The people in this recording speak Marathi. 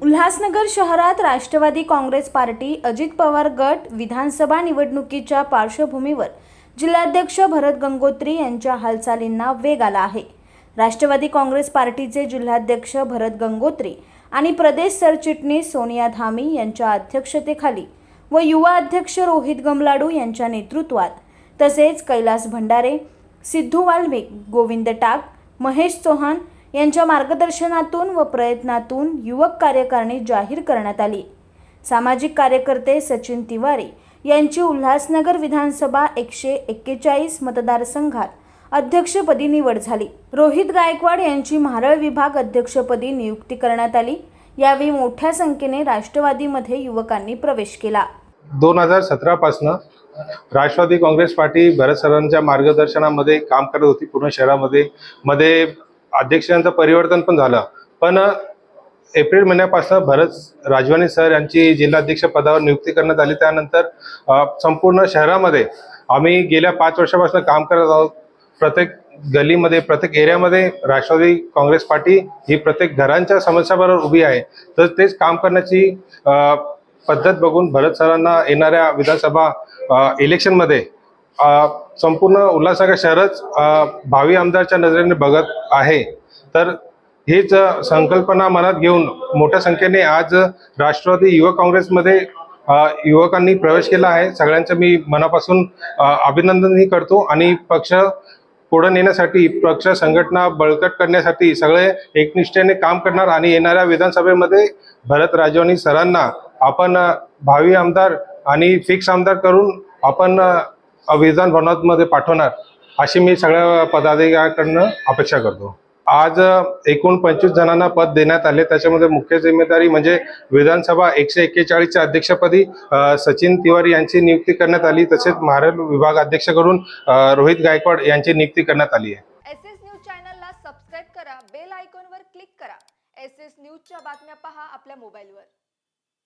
उल्हासनगर शहरात राष्ट्रवादी काँग्रेस पार्टी अजित पवार गट विधानसभा निवडणुकीच्या पार्श्वभूमीवर जिल्हाध्यक्ष भरत गंगोत्री यांच्या हालचालींना वेग आला आहे. राष्ट्रवादी काँग्रेस पार्टीचे जिल्हाध्यक्ष भरत गंगोत्री आणि प्रदेश सरचिटणीस सोनिया धामी यांच्या अध्यक्षतेखाली व युवा अध्यक्ष रोहित गमलाडू यांच्या नेतृत्वात तसेच कैलास भंडारे सिद्धू वाल्मिक गोविंद टाक महेश चौहान यांच्या मार्गदर्शनातून व प्रयत्नातून युवक कार्यकारिणी जाहीर करण्यात आली. सामाजिक कार्यकर्ते सचिन तिवारी यांची उल्हासनगर विधानसभा एकशे एक्केचाळीस मतदारसंघात अध्यक्षपदी निवड झाली. रोहित गायकवाड यांची म्हारळ विभाग अध्यक्षपदी नियुक्ती करण्यात आली. यावेळी मोठ्या संख्येने राष्ट्रवादीमध्ये युवकांनी प्रवेश केला. दोन हजार सतरापासनं राष्ट्रवादी काँग्रेस पार्टी भरत सरांच्या मार्गदर्शनामध्ये काम करत होती. पूर्ण शहरामध्ये. मध्ये अध्यक्षांचं परिवर्तन पण झालं. पण एप्रिल महिन्यापासून भरत राजवानी सर यांची जिल्हाध्यक्ष पदावर नियुक्ती करण्यात आली. त्यानंतर संपूर्ण शहरामध्ये आम्ही गेल्या पाच वर्षापासून काम करत आहोत. प्रत्येक गलीमध्ये प्रत्येक एरियामध्ये राष्ट्रवादी काँग्रेस पार्टी ही प्रत्येक घरांच्या समस्याबरोबर उभी आहे. तर तेच काम करण्याची पद्धत बघून भरत सरांना येणाऱ्या विधानसभा इलेक्शनमध्ये संपूर्ण उल्हासनगर शहरच भावी आमदारच्या नजरेने बघत आहे. तर हीच संकल्पना मनात घेऊन मोठ्या संख्येने आज राष्ट्रवादी युवक काँग्रेसमध्ये युवकांनी प्रवेश केला आहे. सगळ्यांचं मी मनापासून अभिनंदनही करतो आणि पक्ष पुढे नेण्यासाठी पक्ष संघटना बळकट करण्यासाठी सगळे एकनिष्ठेने काम करणार आणि येणाऱ्या विधानसभेमध्ये भरत राजवानी सरांना आपण भावी आमदार आणि फिक्स आमदार करून आपण अ, विधान भवनामध्ये पाठवणार अशी मी सगळ्या पदाधिकाऱ्याकडनं अपेक्षा करतो. आज एकूण पंचवीस जणांना पद देण्यात आले त्याच्यामध्ये मुख्य जिम्मेदारी म्हणजे विधानसभा एकशे एक्केचाळीसच्या अध्यक्षपदी सचिन तिवारी यांची नियुक्ती करण्यात आली तसेच महाराष्ट्र विभाग अध्यक्षकडून रोहित गायकवाड यांची नियुक्ती करण्यात आली आहे. एस एस न्यूज चॅनलला सबस्क्राईब करा बेल आयकॉनवर क्लिक करा. एस एस न्यूजच्या बातम्या पहा आपल्या मोबाईलवर.